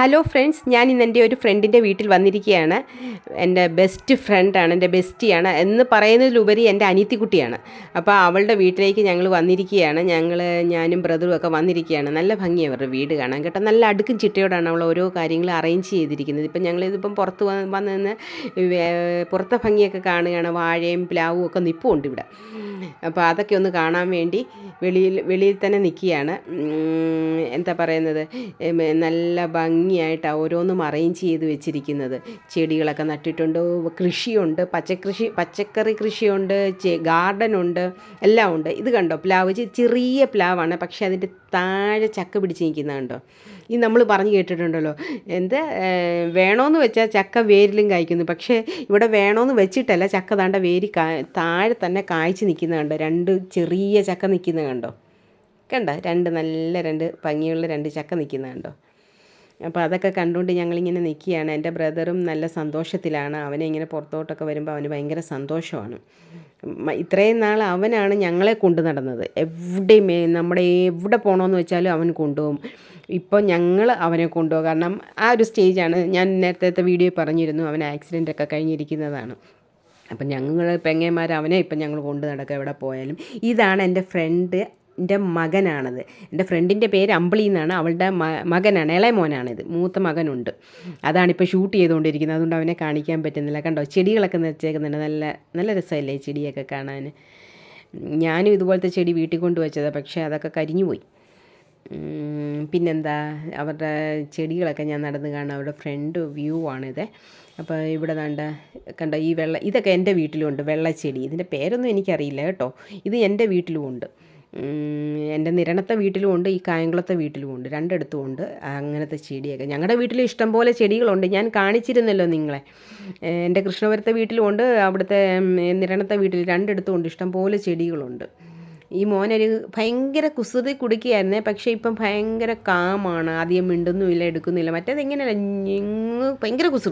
Hello friends ഞാൻ ഇന്ന് എന്റെ ഒരു ഫ്രണ്ടിന്റെ വീട്ടിൽ വന്നിരിക്കുകയാണ്. എന്റെ ബെസ്റ്റ് ഫ്രണ്ടാണ് എന്റെ ബെസ്റ്റിയാണ് എന്ന് പറയുന്നതിലുപരി എന്റെ അനിയത്തിക്കുട്ടിയാണ്. അപ്പോൾ അവളുടെ വീട്ടിലേക്ക് ഞങ്ങൾ വന്നിരിക്കുകയാണ്. ഞങ്ങൾ ഞാനും ബ്രദറും ഒക്കെ വന്നിരിക്കുകയാണ്. നല്ല ഭംഗി അവരുടെ വീട് കാണാൻ കേട്ടോ. നല്ല അടുക്കും ചിട്ടയോടാണ് അവൾ ഓരോ കാര്യങ്ങൾ അറേഞ്ച് ചെയ്തിരിക്കുന്നത്. ഇപ്പം ഞങ്ങളിതിപ്പം പുറത്ത് വന്ന് നിന്ന് പുറത്തെ ഭംഗിയൊക്കെ കാണുകയാണ്. വാഴയും പ്ലാവും ഒക്കെ നിപ്പുണ്ട് ഇവിടെ. അപ്പോൾ അതൊക്കെ ഒന്ന് കാണാൻ വേണ്ടി വെളിയിൽ വെളിയിൽ തന്നെ നിൽക്കുകയാണ്. എന്താ പറയുന്നത്? നല്ല നല്ല ഭംഗിയായിട്ടാണ് ഓരോന്നും അറേഞ്ച് ചെയ്ത് വെച്ചിരിക്കുന്നത്. ചെടികളൊക്കെ നട്ടിട്ടുണ്ട് കൃഷിയുണ്ട് പച്ചക്കൃഷി പച്ചക്കറി കൃഷിയുണ്ട് ഗാർഡൻ ഉണ്ട് എല്ലാം ഉണ്ട്. ഇത് കണ്ടോ? പ്ലാവ് ചെറിയ പ്ലാവാണ് പക്ഷേ അതിന്റെ താഴെ ചക്ക പിടിച്ച് നിൽക്കുന്നത് കണ്ടോ? ഈ നമ്മൾ പറഞ്ഞു കേട്ടിട്ടുണ്ടല്ലോ എന്ത് വേണമെന്ന് വെച്ചാൽ ചക്ക വേരിലും കായ്ക്കുന്നു പക്ഷേ ഇവിടെ വേണമെന്ന് വെച്ചിട്ടല്ല ചക്ക താണ്ട വേരി താഴെ തന്നെ കായ്ച്ച് നിൽക്കുന്നത് കണ്ടോ? രണ്ട് ചെറിയ ചക്ക നിൽക്കുന്നത് കണ്ടോ? കണ്ടോ? രണ്ട് നല്ല രണ്ട് ഭംഗിയുള്ള രണ്ട് ചക്ക നിൽക്കുന്നത് കണ്ടോ? അപ്പോൾ അതൊക്കെ കണ്ടുകൊണ്ട് ഞങ്ങളിങ്ങനെ നിൽക്കുകയാണ്. എന്റെ ബ്രദറും നല്ല സന്തോഷത്തിലാണ്. അവനെ ഇങ്ങനെ പുറത്തോട്ടൊക്കെ വരുമ്പോൾ അവന് ഭയങ്കര സന്തോഷമാണ്. ഇത്രയും നാൾ അവനാണ് ഞങ്ങളെ കൊണ്ടു നടന്നത്. എവിടെയും നമ്മുടെ എവിടെ പോകണമെന്ന് വെച്ചാലും അവൻ കൊണ്ടുപോകും. ഇപ്പോൾ ഞങ്ങൾ അവനെ കൊണ്ടുപോകും. കാരണം ആ ഒരു സ്റ്റേജാണ്. ഞാൻ നേരത്തെ വീഡിയോ പറഞ്ഞിരുന്നു അവൻ ആക്സിഡന്റ് ഒക്കെ കഴിഞ്ഞിരിക്കുന്നതാണ്. അപ്പം ഞങ്ങൾ പെങ്ങന്മാർ അവനെ ഇപ്പം ഞങ്ങൾ കൊണ്ടു നടക്കുക എവിടെ പോയാലും. ഇതാണ് എന്റെ ഫ്രണ്ട് എന്റെ മകനാണത്. എന്റെ ഫ്രണ്ടിന്റെ പേര് അമ്പിളി എന്നാണ് അവളുടെ മകനാണ് ഇളയ മോനാണിത്. മൂത്ത മകനുണ്ട്. അതാണിപ്പോൾ ഷൂട്ട് ചെയ്തുകൊണ്ടിരിക്കുന്നത് അതുകൊണ്ട് അവനെ കാണിക്കാൻ പറ്റുന്നില്ല. കണ്ടോ? ചെടികളൊക്കെ വെച്ചേക്കുന്നുണ്ട് നല്ല നല്ല രസമല്ലേ ചെടിയൊക്കെ കാണാൻ ഞാനും ഇതുപോലത്തെ ചെടി വീട്ടിൽ കൊണ്ട് വെച്ചതാണ് പക്ഷേ അതൊക്കെ കരിഞ്ഞു പോയി പിന്നെന്താ? അവരുടെ ചെടികളൊക്കെ ഞാൻ നടന്ന് കാണാൻ അവരുടെ ഫ്രണ്ട് വ്യൂ ആണിത്. അപ്പോൾ ഇവിടെ കണ്ട കണ്ടോ? ഈ വെള്ള ഇതൊക്കെ എന്റെ വീട്ടിലുണ്ട്. വെള്ളച്ചെടി. ഇതിന്റെ പേരൊന്നും എനിക്കറിയില്ല കേട്ടോ. ഇത് എന്റെ വീട്ടിലും ഉണ്ട് ഉം, എന്റെ നിരണത്തെ വീട്ടിലും ഉണ്ട് ഈ കായംകുളത്തെ വീട്ടിലും ഉണ്ട് രണ്ടിടത്തും ഉണ്ട് അങ്ങനത്തെ ചെടിയൊക്കെ. ഞങ്ങളുടെ വീട്ടിൽ ഇഷ്ടംപോലെ ചെടികളുണ്ട് ഞാൻ കാണിച്ചിരുന്നല്ലോ നിങ്ങളെ. എന്റെ കൃഷ്ണപുരത്തെ വീട്ടിലും ഉണ്ട് അവിടുത്തെ നിരണത്തെ വീട്ടിൽ രണ്ടിടത്തും ഉണ്ട് ഇഷ്ടംപോലെ ചെടികളുണ്ട്. ഈ മോനൊരു ഭയങ്കര കുസൃതി കുടിക്കുകയായിരുന്നേ പക്ഷേ ഇപ്പം ഭയങ്കര കാമാണ് ആദ്യം മിണ്ടുന്നുമില്ല എടുക്കുന്നില്ല മറ്റേത് എങ്ങനെയല്ല ഭയങ്കര കുസൃതി.